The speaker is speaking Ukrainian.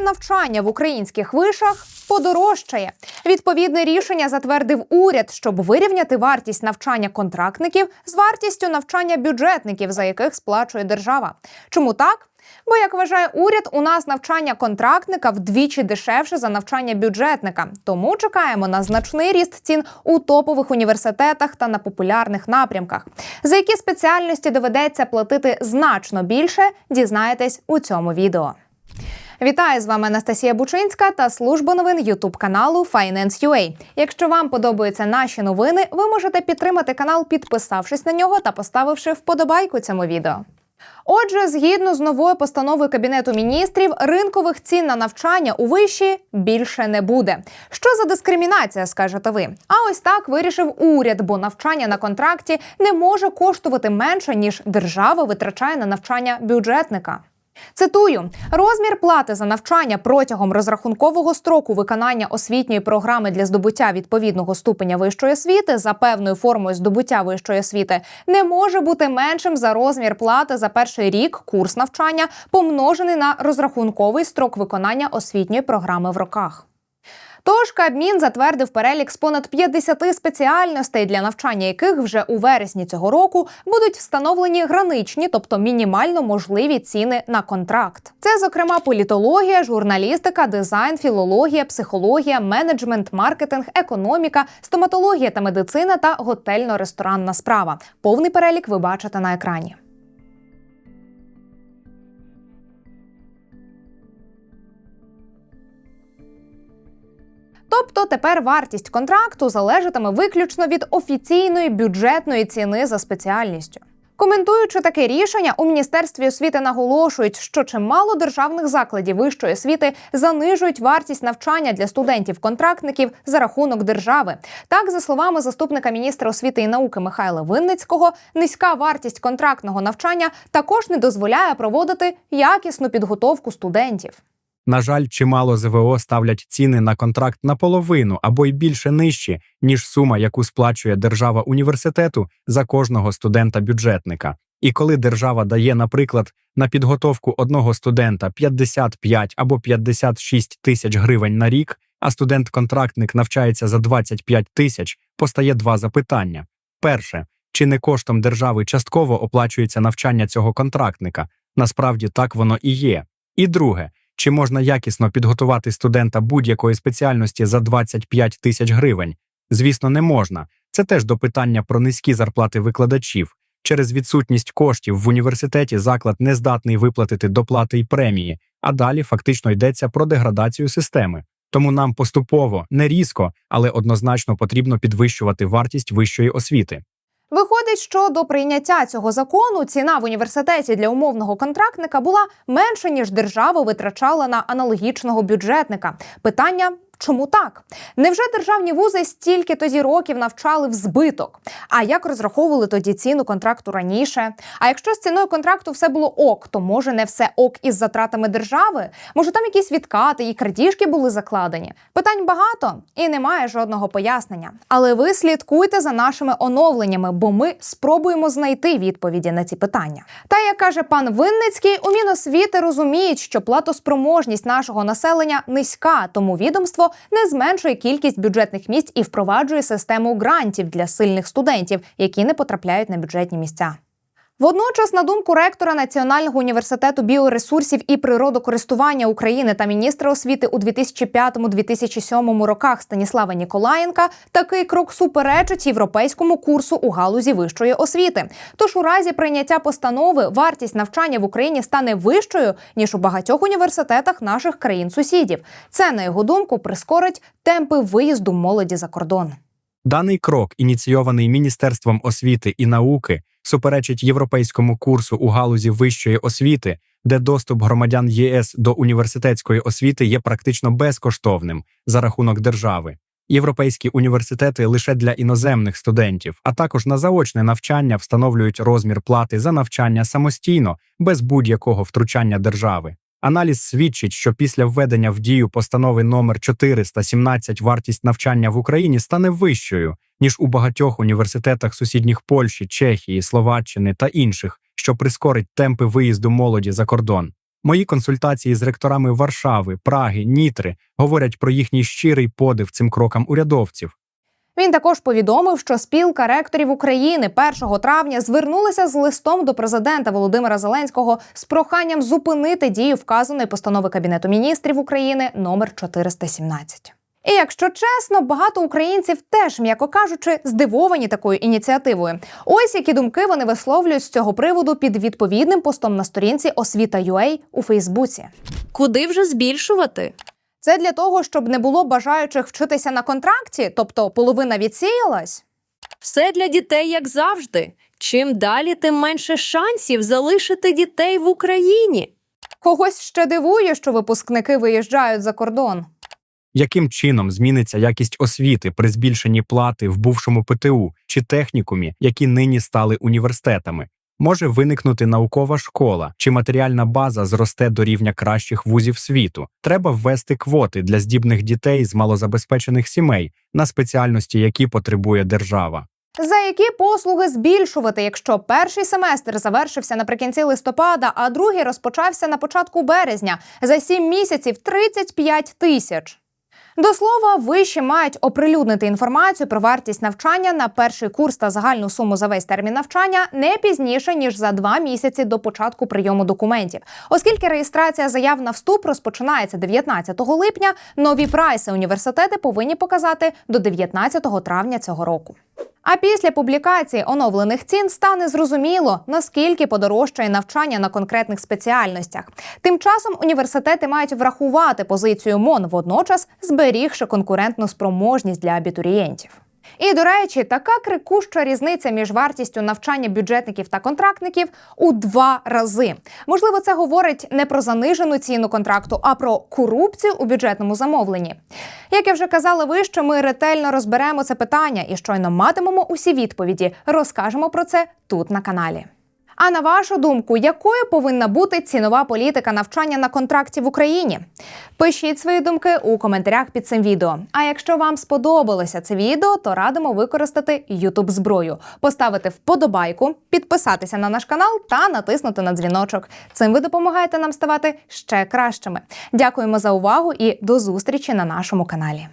Навчання в українських вишах подорожчає. Відповідне рішення затвердив уряд, щоб вирівняти вартість навчання контрактників з вартістю навчання бюджетників, за яких сплачує держава. Чому так? Бо, як вважає уряд, у нас навчання контрактника вдвічі дешевше за навчання бюджетника. Тому чекаємо на значний ріст цін у топових університетах та на популярних напрямках. За які спеціальності доведеться платити значно більше, дізнаєтесь у цьому відео. Вітаю з вами Анастасія Бучинська та служба новин Ютуб каналу Finance.ua. Якщо вам подобаються наші новини, ви можете підтримати канал, підписавшись на нього та поставивши вподобайку цьому відео. Отже, згідно з новою постановою Кабінету міністрів, ринкових цін на навчання у виші більше не буде. Що за дискримінація, скажете ви? А ось так вирішив уряд, бо навчання на контракті не може коштувати менше ніж держава витрачає на навчання бюджетника. Цитую: розмір плати за навчання протягом розрахункового строку виконання освітньої програми для здобуття відповідного ступеня вищої освіти за певною формою здобуття вищої освіти не може бути меншим за розмір плати за перший рік курс навчання, помножений на розрахунковий строк виконання освітньої програми в роках. Тож Кабмін затвердив перелік з понад 50 спеціальностей, для навчання яких вже у вересні цього року будуть встановлені граничні, тобто мінімально можливі ціни на контракт. Це, зокрема, політологія, журналістика, дизайн, філологія, психологія, менеджмент, маркетинг, економіка, стоматологія та медицина та готельно-ресторанна справа. Повний перелік ви бачите на екрані. Тобто тепер вартість контракту залежатиме виключно від офіційної бюджетної ціни за спеціальністю. Коментуючи таке рішення, у міністерстві освіти наголошують, що чимало державних закладів вищої освіти занижують вартість навчання для студентів-контрактників за рахунок держави. Так, за словами заступника міністра освіти і науки Михайла Винницького, низька вартість контрактного навчання також не дозволяє проводити якісну підготовку студентів. На жаль, чимало ЗВО ставлять ціни на контракт наполовину або й більше нижчі, ніж сума, яку сплачує держава університету за кожного студента-бюджетника. І коли держава дає, наприклад, на підготовку одного студента 55 або 56 тисяч гривень на рік, а студент-контрактник навчається за 25 тисяч, постає два запитання: перше, чи не коштом держави частково оплачується навчання цього контрактника? Насправді так воно і є. І друге. Чи можна якісно підготувати студента будь-якої спеціальності за 25 тисяч гривень? Звісно, не можна. Це теж до питання про низькі зарплати викладачів. Через відсутність коштів в університеті заклад не здатний виплатити доплати й премії, а далі фактично йдеться про деградацію системи. Тому нам поступово, не різко, але однозначно потрібно підвищувати вартість вищої освіти. Виходить, що до прийняття цього закону ціна в університеті для умовного контрактника була менше ніж держава витрачала на аналогічного бюджетника. Питання. Чому так? Невже державні вузи стільки тоді років навчали в збиток? А як розраховували тоді ціну контракту раніше? А якщо з ціною контракту все було ок, то може не все ок із затратами держави? Може там якісь відкати і крадіжки були закладені? Питань багато і немає жодного пояснення. Але ви слідкуйте за нашими оновленнями, бо ми спробуємо знайти відповіді на ці питання. Та як каже пан Винницький, у Міносвіти розуміють, що платоспроможність нашого населення низька, тому відомство не зменшує кількість бюджетних місць і впроваджує систему грантів для сильних студентів, які не потрапляють на бюджетні місця. Водночас, на думку ректора Національного університету біоресурсів і природокористування України та міністра освіти у 2005-2007 роках Станіслава Ніколаєнка, такий крок суперечить європейському курсу у галузі вищої освіти. Тож у разі прийняття постанови вартість навчання в Україні стане вищою ніж у багатьох університетах наших країн-сусідів. Це на його думку прискорить темпи виїзду молоді за кордон. Даний крок, ініційований Міністерством освіти і науки, суперечить європейському курсу у галузі вищої освіти, де доступ громадян ЄС до університетської освіти є практично безкоштовним за рахунок держави. Європейські університети лише для іноземних студентів, а також на заочне навчання встановлюють розмір плати за навчання самостійно, без будь-якого втручання держави. Аналіз свідчить, що після введення в дію постанови номер 417 вартість навчання в Україні стане вищою, ніж у багатьох університетах сусідніх Польщі, Чехії, Словаччини та інших, що прискорить темпи виїзду молоді за кордон. Мої консультації з ректорами Варшави, Праги, Нітри говорять про їхній щирий подив цим крокам урядовців. Він також повідомив, що спілка ректорів України 1 травня звернулася з листом до президента Володимира Зеленського з проханням зупинити дію вказаної постанови Кабінету міністрів України номер 417. І якщо чесно, багато українців теж, м'яко кажучи, здивовані такою ініціативою. Ось які думки вони висловлюють з цього приводу під відповідним постом на сторінці освіта.ua у Фейсбуці. Куди вже збільшувати? Це для того, щоб не було бажаючих вчитися на контракті, тобто половина відсіялась. Все для дітей, як завжди. Чим далі, тим менше шансів залишити дітей в Україні. Когось ще дивує, що випускники виїжджають за кордон. Яким чином зміниться якість освіти при збільшенні плати в бувшому ПТУ чи технікумі, які нині стали університетами? Може виникнути наукова школа чи матеріальна база зросте до рівня кращих вузів світу. Треба ввести квоти для здібних дітей з малозабезпечених сімей на спеціальності, які потребує держава. За які послуги збільшувати, якщо перший семестр завершився наприкінці листопада, а другий розпочався на початку березня за 7 місяців 35 тисяч. До слова, виші мають оприлюднити інформацію про вартість навчання на перший курс та загальну суму за весь термін навчання не пізніше ніж за два місяці до початку прийому документів. Оскільки реєстрація заяв на вступ розпочинається 19 липня, нові прайси університети повинні показати до 19 травня цього року. А після публікації оновлених цін стане зрозуміло, наскільки подорожчає навчання на конкретних спеціальностях. Тим часом університети мають врахувати позицію МОН, водночас зберігши конкурентну спроможність для абітурієнтів. І до речі, така крикуща різниця між вартістю навчання бюджетників та контрактників у два рази. Можливо, це говорить не про занижену ціну контракту, а про корупцію у бюджетному замовленні. Як я вже казала вище, ми ретельно розберемо це питання і щойно матимемо усі відповіді. Розкажемо про це тут на каналі. А на вашу думку, якою повинна бути цінова політика навчання на контракті в Україні? Пишіть свої думки у коментарях під цим відео. А якщо вам сподобалося це відео, то радимо використати youtube зброю, поставити вподобайку, підписатися на наш канал та натиснути на дзвіночок. Цим ви допомагаєте нам ставати ще кращими. Дякуємо за увагу і до зустрічі на нашому каналі.